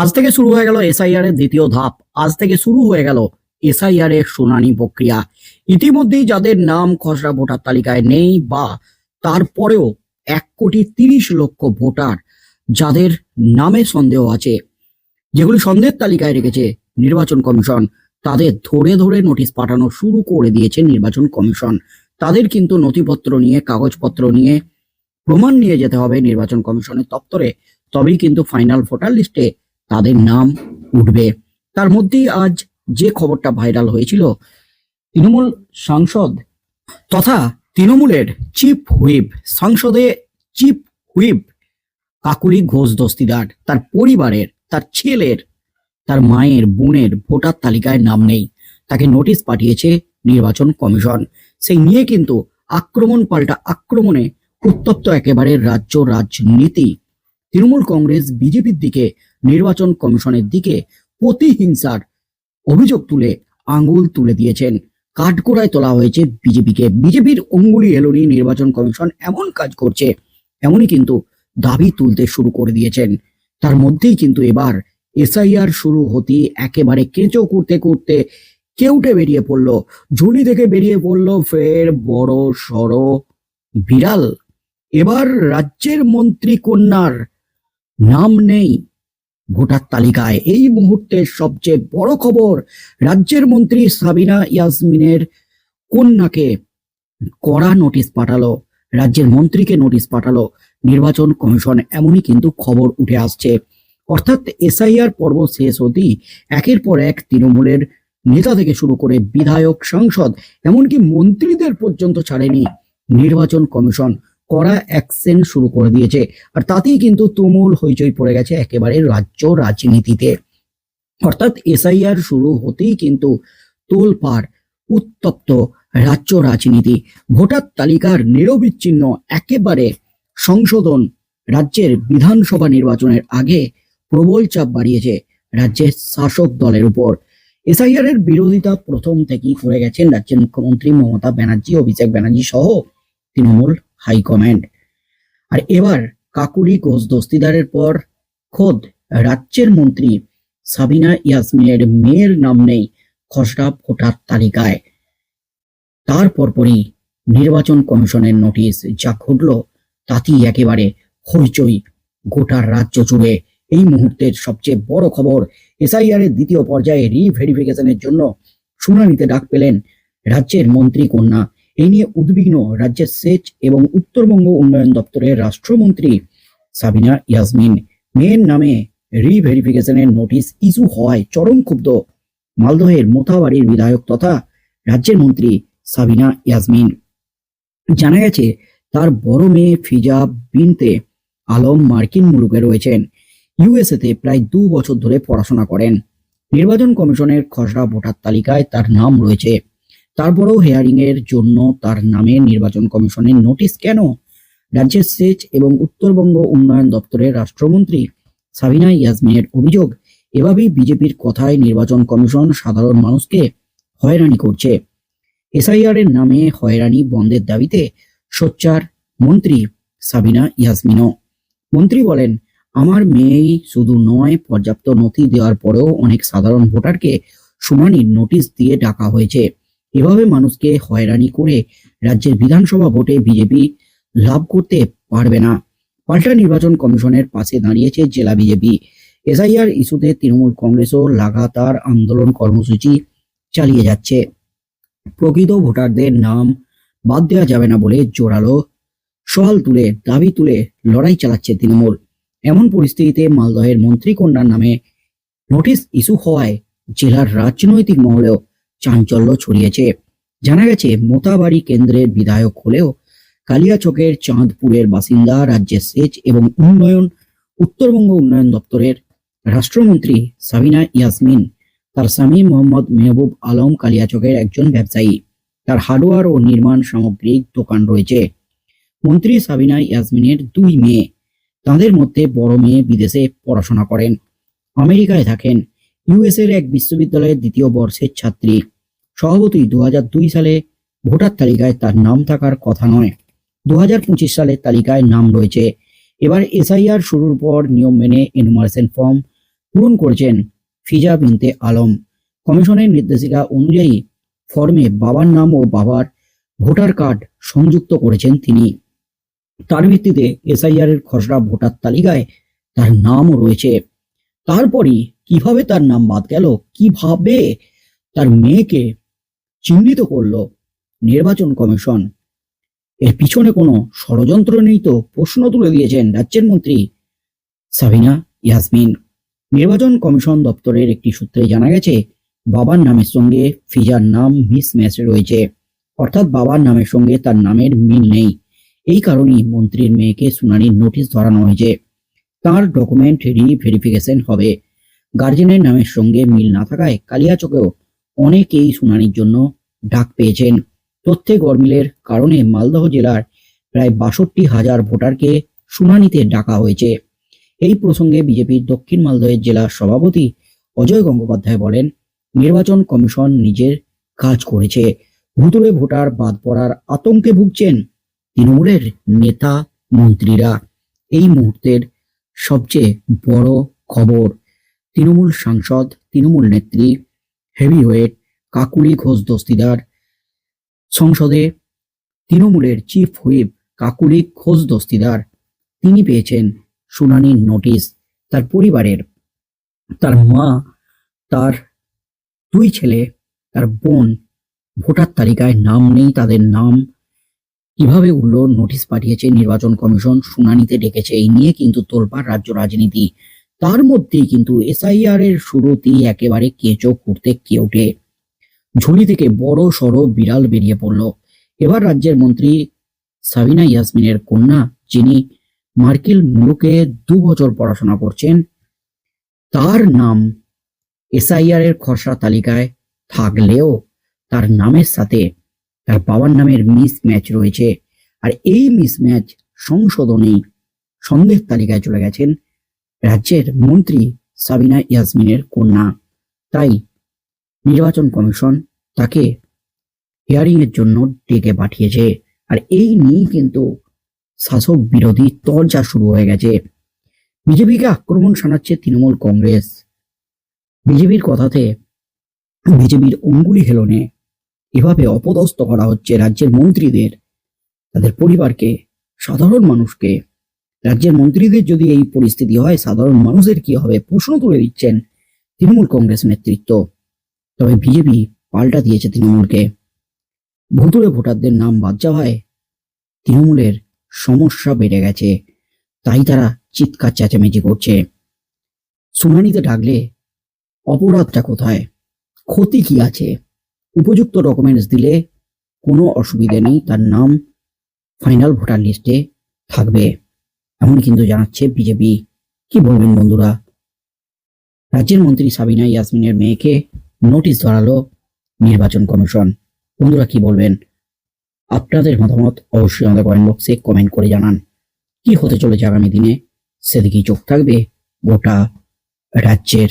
আজ থেকে শুরু হয়ে গেল এসআইআর এর দ্বিতীয় ধাপ। আজ থেকে শুরু হয়ে গেল এসআইআর এর শুনানি প্রক্রিয়া। ইতিমধ্যেই যাদের নাম খসড়া ভোটার তালিকায় নেই বা তারপরেও এক কোটি তিরিশ লক্ষ ভোটার যাদের নামে সন্দেহ আছে, যেগুলি সন্দেহের তালিকায় রেখেছে নির্বাচন কমিশন, তাদের ধরে ধরে নোটিশ পাঠানো শুরু করে দিয়েছে নির্বাচন কমিশন। তাদের কিন্তু নথিপত্র নিয়ে, কাগজপত্র নিয়ে প্রমাণ নিয়ে যেতে হবে নির্বাচন কমিশনের দপ্তরে। তবেই কিন্তু ফাইনাল ভোটার লিস্টে তাদের নাম উঠবে। তার মধ্যেই আজ যে খবরটা ভাইরাল হয়েছিল, তৃণমূল সাংসদ তথা তৃণমূলের চিফ হুইপ, সংসদে চিফ হুইপ কাকুলি ঘোষ দস্তিদার, তার পরিবারের, তার ছেলের, তার মায়ের, বোনের ভোটার তালিকায় নাম নেই। তাকে নোটিশ পাঠিয়েছে নির্বাচন কমিশন। সেই নিয়ে কিন্তু আক্রমণ পাল্টা আক্রমণে উত্তপ্ত একেবারে রাজ্য রাজনীতি। তৃণমূল কংগ্রেস বিজেপির দিকে নির্বাচন কমিশনের দিকে প্রতিহিংসার অভিযোগ তুলে আঙ্গুল তুলে দিয়েছেন। কাঠগোড়ায় তোলা হয়েছে বিজেপিকে। বিজেপির অঙ্গুলি এলোনি নির্বাচন কমিশন এমন কাজ করছে, এমনই কিন্তু দাবি তুলতে শুরু করে দিয়েছেন। তার মধ্যেই কিন্তু এবার এসআইআর শুরু হতে একেবারে কেঁচো করতে করতে কেউটে বেরিয়ে পড়ল। ঝুলি থেকে বেরিয়ে পড়ল ফের বড় সড় বিড়াল। এবার রাজ্যের মন্ত্রী কন্যার নাম নেই। ভোটার তালিকায় এই মুহূর্তের সবচেয়ে বড় খবর রাজ্যের মন্ত্রী সাবিনা ইয়াসমিনের কন্যাকে কড়া নোটিশ পাঠালো, রাজ্যের মন্ত্রীকে নোটিশ পাঠালো। নির্বাচন কমিশন এমনই কিন্তু খবর উঠে আসছে। অর্থাৎ এসআইআর পর্ব শেষ হতেই একের পর এক তৃণমূলের নেতা থেকে শুরু করে বিধায়ক, সাংসদ, এমনকি মন্ত্রীদের পর্যন্ত ছাড়েনি নির্বাচন কমিশন। কড়া অ্যাকশন শুরু করে দিয়েছে। আর তাতেই কিন্তু তুমুল হইচই পড়ে গেছে একেবারে রাজ্য রাজনীতিতে। অর্থাৎ এসআইআর শুরু হতেই কিন্তু তোলপাড় উত্তপ্ত রাজ্য রাজনীতি। ভোটার তালিকার নিরবিচ্ছিন্ন একেবারে সংশোধন রাজ্যের বিধানসভা নির্বাচনের আগে প্রবল চাপ বাড়িয়েছে রাজ্যের শাসক দলের উপর। এসআইআর এর বিরোধিতা প্রথম থেকেই করে গেছেন রাজ্যের মুখ্যমন্ত্রী মমতা ব্যানার্জি অভিষেক ব্যানার্জি সহ তৃণমূল হাইকমান্ড আর এবার কাকুরি ঘোষ দস্তিদারের পর খোদ রাজ্যের মন্ত্রী সাবিনা ইয়াসমিনের মেয়ের নাম নেই খসড়া ভোটার তালিকায়। তার পরপরই নির্বাচন কমিশনের নোটিশ যা ঘটল তাতেই একেবারে হইচই গোটা রাজ্য জুড়ে। এই মুহূর্তের সবচেয়ে বড় খবর এসআইআর এর দ্বিতীয় পর্যায়ে রিভেরিফিকেশনের জন্য শুনানিতে ডাক পেলেন রাজ্যের মন্ত্রী কন্যা এই নিয়ে উদ্বিগ্ন রাজ্যের সেচ এবং উত্তরবঙ্গ উন্নয়ন দপ্তরের রাষ্ট্রমন্ত্রী সাবিনা ইয়াসমিন। মেয়ের নামে রিভেরিফিকেশনের নোটিশ ইস্যু হওয়ায় চরম ক্ষুব্ধ মালদহের মোথাবাড়ির বিধায়ক তথা রাজ্যের মন্ত্রী সাবিনা ইয়াসমিন। জানা গেছে, তার বড় মেয়ে ফিজা বিনতে আলম মার্কিন মুলুকে রয়েছেন। ইউএসএতে প্রায় দু বছর ধরে পড়াশোনা করেন। নির্বাচন কমিশনের খসড়া ভোটার তালিকায় তার নাম রয়েছে। তারপরেও হেয়ারিং এর জন্য তার নামে নির্বাচন কমিশনের নোটিশ কেন? রাজ্যের সেচ এবং উত্তরবঙ্গ উন্নয়ন দপ্তরের রাষ্ট্রমন্ত্রী সাবিনা ইয়াসমিনের অভিযোগ, এভাবেই বিজেপির কথায় নির্বাচন কমিশন সাধারণ মানুষকে হয়রানি করছে। এসআইআর এর নামে হয়রানি বন্ধের দাবিতে সোচ্চার মন্ত্রী সাবিনা ইয়াসমিনও। মন্ত্রী বলেন, আমার মেয়েই শুধু নয়, পর্যাপ্ত নথি দেওয়ার পরেও অনেক সাধারণ ভোটারকে শুনানির নোটিশ দিয়ে ডাকা হয়েছে। এভাবে মানুষকে হয়রানি করে রাজ্যের বিধানসভা ভোটে বিজেপি লাভ করতে পারবে না। পাল্টা নির্বাচন কমিশনের পাশে দাঁড়িয়েছে জেলা বিজেপি। এসআইআর ইস্যুতে তৃণমূল কংগ্রেসও লাগাতার আন্দোলন কর্মসূচি চালিয়ে যাচ্ছে। প্রকৃত ভোটারদের নাম বাদ দেওয়া যাবে না বলে জোরালো সওয়াল তুলে, দাবি তুলে লড়াই চালাচ্ছে তৃণমূল। এমন পরিস্থিতিতে মালদহের মন্ত্রী কন্যার নামে নোটিশ ইস্যু হওয়ায় জেলার রাজনৈতিক মহলেও চাঞ্চল্য ছড়িয়েছে। জানা গেছে, মোতাবাড়ি কেন্দ্রের বিধায়ক হলেও কালিয়াচকের চাঁদপুরের বাসিন্দা রাজ্যের সেচ এবং উন্নয়ন, উত্তরবঙ্গ উন্নয়ন দপ্তরের রাষ্ট্রমন্ত্রী সাবিনা ইয়াসমিন, তার স্বামী মোহাম্মদ মেহবুব আলম কালিয়াচকের একজন ব্যবসায়ী। তার হার্ডওয়্যার ও নির্মাণ সামগ্রিক দোকান রয়েছে। মন্ত্রী সাবিনা ইয়াসমিনের দুই মেয়ে। তাদের মধ্যে বড় মেয়ে বিদেশে পড়াশোনা করেন। আমেরিকায় থাকেন। ইউএস এর এক বিশ্ববিদ্যালয়ের দ্বিতীয় বর্ষের ছাত্রী। স্বভাবতই দু সালে ভোটার তালিকায় তার নাম থাকার কথা নয়। দু হাজার সালের তালিকায় নাম রয়েছে। এবার এসআইআর শুরুর পর নিয়ম মেনে এনুমারেশন ফর্ম পূরণ করেছেন ফিজা বিনতে আলম। কমিশনের নির্দেশিকা অনুযায়ী ফর্মে বাবার নাম ও বাবার ভোটার কার্ড সংযুক্ত করেছেন তিনি। তার ভিত্তিতে এসআইআর এর খসড়া ভোটার তালিকায় তার নামও রয়েছে। তারপরই কীভাবে তার নাম বাদ গেল কীভাবে তার মেয়েকে চিহ্নিত করল নির্বাচন কমিশন। এর পিছনে কোনো ষড়যন্ত্র নেই তো প্রশ্ন তুলে দিয়েছেন রাজ্যের মন্ত্রী সাবিনা ইয়াসমিন। নির্বাচন কমিশন দপ্তরের একটি সূত্রে জানা গেছে, বাবার নামের সঙ্গে ফিজার নাম মিস ম্যাচ রয়েছে। অর্থাৎ বাবার নামের সঙ্গে তার নামের মিল নেই। এই কারণেই মন্ত্রীর মেয়েকে শুনানির নোটিশ ধরানো হয়েছে। তার ডকুমেন্ট রি ভেরিফিকেশন হবে। গার্জেনের নামের সঙ্গে মিল না থাকায় কালিয়াচকেও অনেকেই শুনানির জন্য ডাক পেয়েছেন। তথ্যে গরমিলের কারণে মালদহ জেলার প্রায় বাষট্টি হাজার ভোটারকে শুনানিতে ডাকা হয়েছে। এই প্রসঙ্গে বিজেপির দক্ষিণ মালদহের জেলা সভাপতি অজয় গঙ্গোপাধ্যায় বলেন, নির্বাচন কমিশন নিজের কাজ করেছে। ভুতুরে ভোটার বাদ পড়ার আতঙ্কে ভুগছেন তৃণমূলের নেতা মন্ত্রীরা। এই মুহূর্তের সবচেয়ে বড় খবর, তৃণমূল সাংসদ, তৃণমূল নেত্রী হেভিওয়েট, কাকুলি ঘোষ দস্তিদার। সংসদে তৃণমূলের চিফ হুইপ, কাকুলি ঘোষ দস্তিদার। তিনি পেয়েছেন শুনানির নোটিশ। তার পরিবারের, তার মা, তার দুই ছেলে, তার বোন, ভোটার তালিকায় নাম নেই, তাদের নাম কীভাবে উঠল, নোটিশ পাঠিয়েছে নির্বাচন কমিশন, শুনানিতে ডেকেছে, এই নিয়ে কিন্তু তোলপাড় রাজ্য রাজনীতি। তার মধ্যেই কিন্তু এসআইআর এর শুরুতেই একেবারে কেঁচো খুঁড়তে কে ওঠে? ঝুলি থেকে বড় সড়ো বিড়াল বেরিয়ে পড়ল। এবার রাজ্যের মন্ত্রী সাবিনা ইয়াসমিনের কন্যা, যিনি মার্কিল মুলুকে দু বছর পড়াশোনা করছেন, তার নাম এসআইআর এর খসড়া তালিকায় থাকলেও তার নামের সাথে তার বাবার নামের মিস ম্যাচ রয়েছে। আর এই মিস ম্যাচ সংশোধনেই সন্দেহ তালিকায় চলে গেছেন রাজ্যের মন্ত্রী সাবিনা ইয়াসমিনের কন্যা। তাই নির্বাচন কমিশন তাকে হিয়ারিং এর জন্য ডেকে পাঠিয়েছে। আর এই নিয়ে কিন্তু শাসক বিরোধী তরজা শুরু হয়ে গেছে। বিজেপিকে আক্রমণ শানাচ্ছে তৃণমূল কংগ্রেস। বিজেপির কথাতে বিজেপির অঙ্গুলি হেলনে এভাবে অপদস্থ করা হচ্ছে রাজ্যের মন্ত্রীদের। তাদের পরিবারকে, সাধারণ মানুষকে রাজ্যের মন্ত্রীদের যদি এই পরিস্থিতি হয়, সাধারণ মানুষের কি হবে? প্রশ্ন তুলে দিচ্ছেন তৃণমূল কংগ্রেস নেতৃত্ব। তবে বিজেপি পাল্টা দিয়েছে তৃণমূলকে। ভুতুরে ভোটারদের নাম বাদ যাওয়ায় তৃণমূলের সমস্যা বেড়ে গেছে। তাই তারা চিৎকার চেঁচামেচি করছে। শুনানিতে ডাকলে, অপরাধটা কোথায়? ক্ষতি কি আছে? উপযুক্ত ডকুমেন্টস দিলে কোনো অসুবিধা নেই, তার নাম ফাইনাল ভোটার লিস্টে থাকবে। এমন কিন্তু জানাচ্ছে বিজেপি। কি বলবেন বন্ধুরা? রাজ্যের মন্ত্রী সাবিনা ইয়াসমিনের মেয়েকে নোটিশ ধরালো নির্বাচন কমিশন। বন্ধুরা, কি বলবেন? আপনাদের মতামত অবশ্যই আমাদের কমেন্ট বক্সে কমেন্ট করে জানান। কি হতে চলেছে আগামী দিনে? সেদিকেই চোখ থাকবে গোটা রাজ্যের